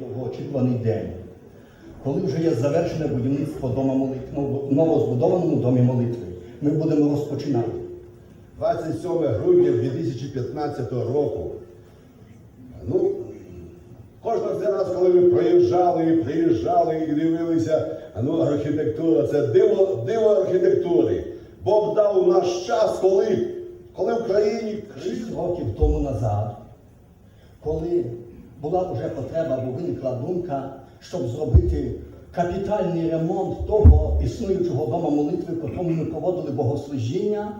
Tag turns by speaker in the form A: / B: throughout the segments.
A: Довгоочікуваний день, коли вже є завершене будівництво дома молитви, новозбудованому домі молитви, ми будемо розпочинати.
B: 27 грудня 2015 року. Ну, кожен раз, коли ми проїжджали, і приїжджали і дивилися, ну, архітектура, це диво, диво архітектури. Бог дав наш час, коли, коли в країні
A: Шість років тому назад, коли була вже потреба або виникла думка, щоб зробити капітальний ремонт того існуючого дома молитви, в якому ми проводили богослужіння,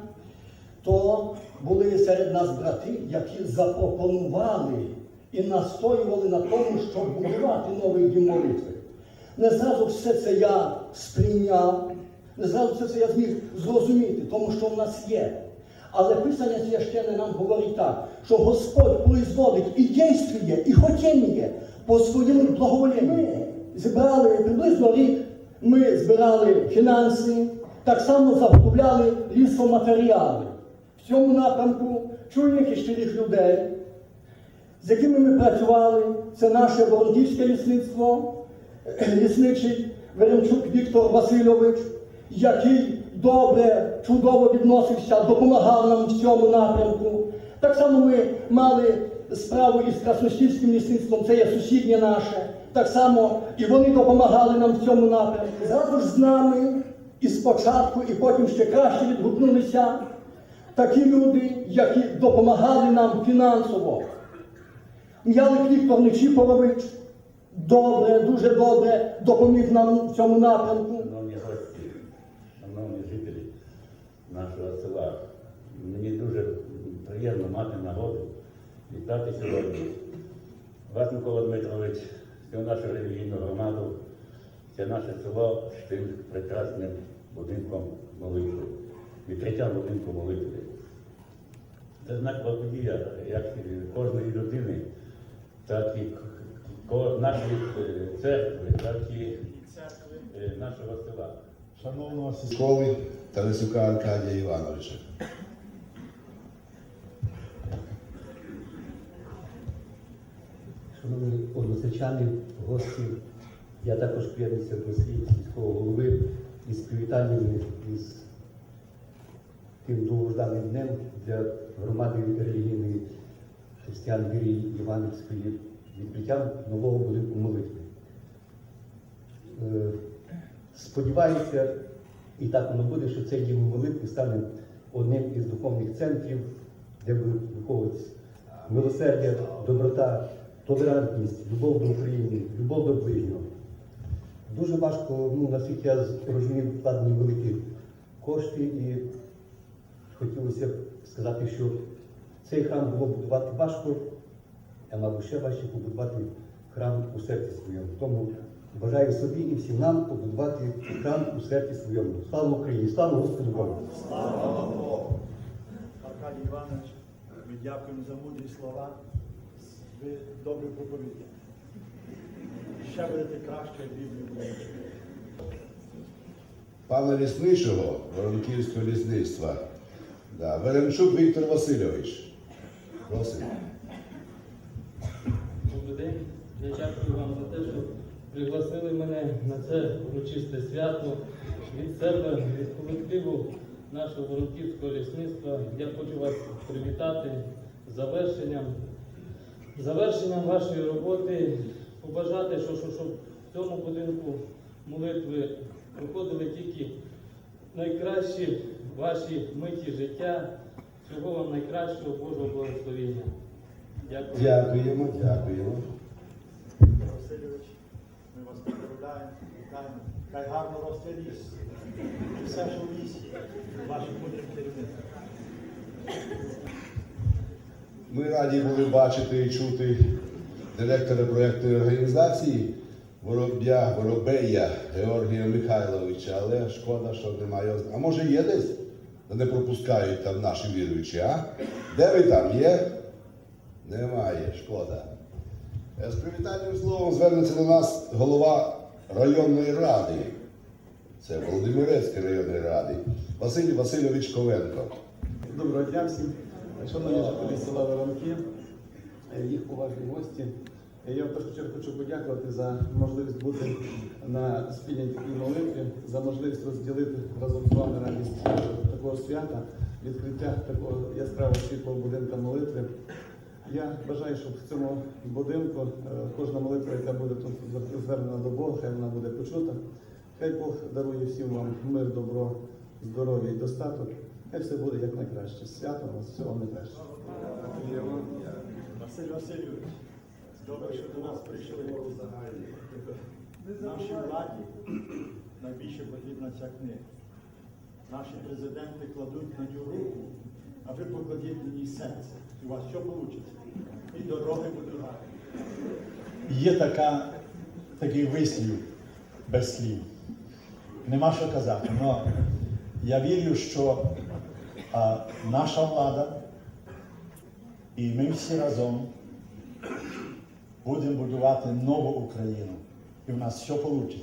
A: то були серед нас брати, які запропонували і настоювали на тому, щоб будувати новий дім молитви. Не зразу все це я сприйняв, не зразу все це я зміг зрозуміти, тому що в нас є. Але Писання священне нам говорить так, що Господь производить і дійствує, і хотіння по своєму благоволенню. Ми зібрали приблизно рік, ми збирали фінанси, так само заготовляли лісоматеріали. В цьому напрямку і щирих людей, з якими ми працювали, це наше волонтерське лісництво, е, лісничий Веремчук Віктор Васильович, який добре, чудово відносився, допомагав нам в цьому напрямку. Так само ми мали справу із Красносільським лісництвом, це є сусіднє наше. Так само і вони допомагали нам в цьому напрямку. Разом з нами і спочатку, і потім ще краще відгукнулися такі люди, які допомагали нам фінансово. М'ялик Віктор Нечіпорович добре, дуже добре допоміг нам в цьому напрямку.
C: Шановні гості, шановні жителі нашого села, мені дуже приємно мати нагоду вітати сьогодні вас, Микола Дмитрович, всю нашу релігійну громаду, це наше село з тим прекрасним будинком молитви, відкриттям будинку молитви. Це знакова подія як кожної людини, так і нашої е, церкви, так і е, нашого села.
B: шановного школи Тарасюка Аркадія Івановича.
D: Шановні односельчани, гості, я також приєднуюся до слів сільського голови із привітаннями із тим довгожданим днем для громади релігійної християн Вірії Іванівської відкриттям нового будинку молитви. Е, Сподіваюся, і так воно буде, що цей дім молитви стане одним із духовних центрів, де будуть виховуватися милосердя, доброта, толерантність, любов до України, любов до ближнього. Дуже важко, ну, наскільки я розумів, вкладені великі кошти, і хотілося б сказати, що цей храм було будувати важко, а мабуть ще важче побудувати храм у серці своєму. Тому бажаю собі і всім нам побудувати храм у серці своєму. Слава Україні! Слава Господу Богу!
E: Аркадій Іванович, ми дякуємо за мудрі слова. Ви добре проповіді. Ще будете краще Біблію.
B: Пана лісничого Воронківського лісництва. Да. Веремчук Віктор Васильович. Просимо.
F: Добрий день. Я дякую вам за те, що пригласили мене на це урочисте свято. Від себе, від колективу нашого Воронківського лісництва. Я хочу вас привітати з завершенням, завершенням вашої роботи, побажати, що, що, щоб в цьому будинку молитви проходили тільки найкращі ваші миті життя. Всього вам найкращого Божого благословення. Дякую.
B: Дякуємо, дякуємо.
E: Васильович, ми вас поздравляємо, вітаємо. Хай гарно росте ліс. І все, що в лісі, вашим мудрим керівництвом.
B: Ми раді були бачити і чути директора проєктної організації Вороб'я, Воробея Георгія Михайловича, але шкода, що немає. А може є десь? Не пропускають там наші віруючі, а? Де ви там є? Немає, шкода. Е, З привітальним словом звернеться до нас голова районної ради. Це Володимирецької районної ради. Василь Васильович Ковенко.
G: Доброго дня всім. Шановні жителі села Воронки, е, їх поважні гості. Я в першу чергу хочу подякувати за можливість бути на спільній такій молитві, за можливість розділити разом з вами радість такого свята, відкриття такого яскравого світлого будинка молитви. Я бажаю, щоб в цьому будинку е, кожна молитва, яка буде тут звернена до Бога, хай вона буде почута. Хай Бог дарує всім вам мир, добро, здоров'я і достаток. Хай все буде як найкраще. Свято вас всього найкраще.
E: Василь Васильович, добре, що до нас прийшли. Нашій владі найбільше потрібна ця книга. Наші президенти кладуть на нього руку, а ви покладіть на ній серце. У вас що вийде? І дороги будуть гарні.
H: Є така, такий вислів без слів. Нема що казати. Но я вірю, що а, наша влада і ми всі разом будемо будувати нову Україну. І в нас все вийде.